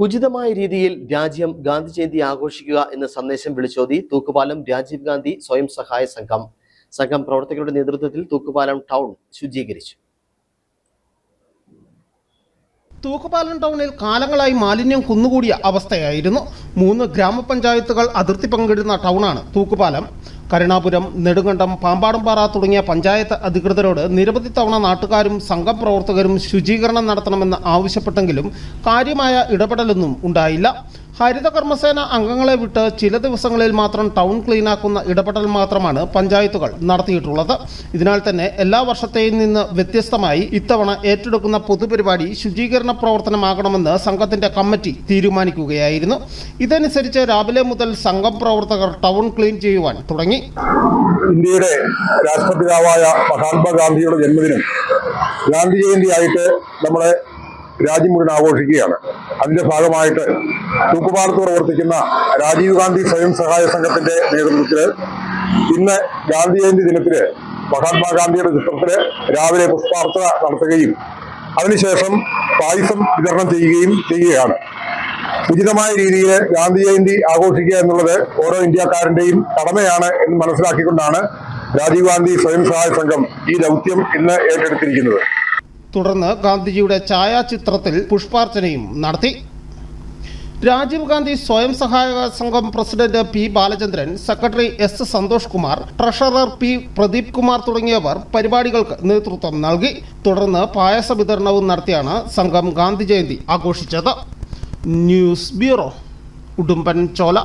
ഉചിതമായ രീതിയിൽ രാജ്യം ഗാന്ധി ജയന്തി ആഘോഷിക്കുക എന്ന സന്ദേശം വിളിച്ചോതി തൂക്കുപാലം രാജീവ് ഗാന്ധി സ്വയം സഹായ സംഘം. സംഘം പ്രവർത്തകരുടെ നേതൃത്വത്തിൽ തൂക്കുപാലം ടൗൺ ശുചീകരിച്ചു. തൂക്കുപാലം ടൗണിൽ കാലങ്ങളായി മാലിന്യം കുന്നുകൂടിയ അവസ്ഥയായിരുന്നു. മൂന്ന് ഗ്രാമപഞ്ചായത്തുകൾ അതിർത്തി പങ്കിടുന്ന ടൗണാണ് തൂക്കുപാലം. കരുണാപുരം നെടുങ്കണ്ടം പാമ്പാടുംപാറ തുടങ്ങിയ പഞ്ചായത്ത് അധികൃതരോട് നിരവധി തവണ നാട്ടുകാരും സംഘം പ്രവർത്തകരും ശുചീകരണം നടത്തണമെന്ന് ആവശ്യപ്പെട്ടെങ്കിലും കാര്യമായ ഇടപെടലൊന്നും ഉണ്ടായില്ല. ഹരിത കർമ്മസേന അംഗങ്ങളെ വിട്ട് ചില ദിവസങ്ങളിൽ മാത്രം ടൗൺ ക്ലീനാക്കുന്ന ഇടപെടൽ മാത്രമാണ് പഞ്ചായത്തുകൾ നടത്തിയിട്ടുള്ളത്. ഇതിനാൽ തന്നെ എല്ലാ വർഷത്തെയും നിന്ന് വ്യത്യസ്തമായി ഇത്തവണ ഏറ്റെടുക്കുന്ന പൊതുപരിപാടി ശുചീകരണ പ്രവർത്തനമാകണമെന്ന് സംഘത്തിന്റെ കമ്മിറ്റി തീരുമാനിക്കുകയായിരുന്നു. ഇതനുസരിച്ച് രാവിലെ മുതൽ സംഘം പ്രവർത്തകർ ടൗൺ ക്ലീൻ ചെയ്യുവാൻ തുടങ്ങി. ഇന്ത്യയുടെ രാഷ്ട്രപിതാവായ മഹാത്മാഗാന്ധിയുടെ ജന്മദിനം ഗാന്ധി ജയന്തിയായിട്ട് നമ്മളെ രാജ്യം മുഴുവൻ ആഘോഷിക്കുകയാണ്. അതിന്റെ ഭാഗമായിട്ട് തൂക്കുപാലത്ത് പ്രവർത്തിക്കുന്ന രാജീവ് ഗാന്ധി സ്വയം സഹായ സംഘത്തിന്റെ നേതൃത്വത്തിൽ ഇന്ന് ഗാന്ധി ജയന്തി ദിനത്തിൽ മഹാത്മാഗാന്ധിയുടെ ചിത്രത്തിൽ രാവിലെ പുഷ്പാർച്ചന നടത്തുകയും അതിനുശേഷം പായസം വിതരണം ചെയ്യുകയും ചെയ്യുകയാണ്. ഉചിതമായ രീതിയിൽ ഗാന്ധി ജയന്തി ആഘോഷിക്കുക എന്നുള്ളത് ഓരോ ഇന്ത്യക്കാരന്റെയും കടമയാണ് എന്ന് മനസ്സിലാക്കിക്കൊണ്ടാണ് രാജീവ് ഗാന്ധി സ്വയം സഹായ സംഘം ഈ ദൗത്യം ഇന്ന് ഏറ്റെടുത്തിരിക്കുന്നത്. തുടർന്ന് ഗാന്ധിജിയുടെ ഛായാചിത്രത്തിൽ പുഷ്പാർച്ചനയും നടത്തി. രാജീവ് ഗാന്ധി സ്വയം സഹായ സംഘം president P Balachandran secretary S Santhosh Kumar treasurer P Pradeep Kumar തുടങ്ങിയവർ പരിപാടികൾക്ക് നേതൃത്വം നൽകി. തുടർന്ന് പായസ വിതരണവും നടത്തിയാണ് സംഘം ഗാന്ധി ജയന്തി ആഘോഷിച്ചത്. News bureau Udumbanchola.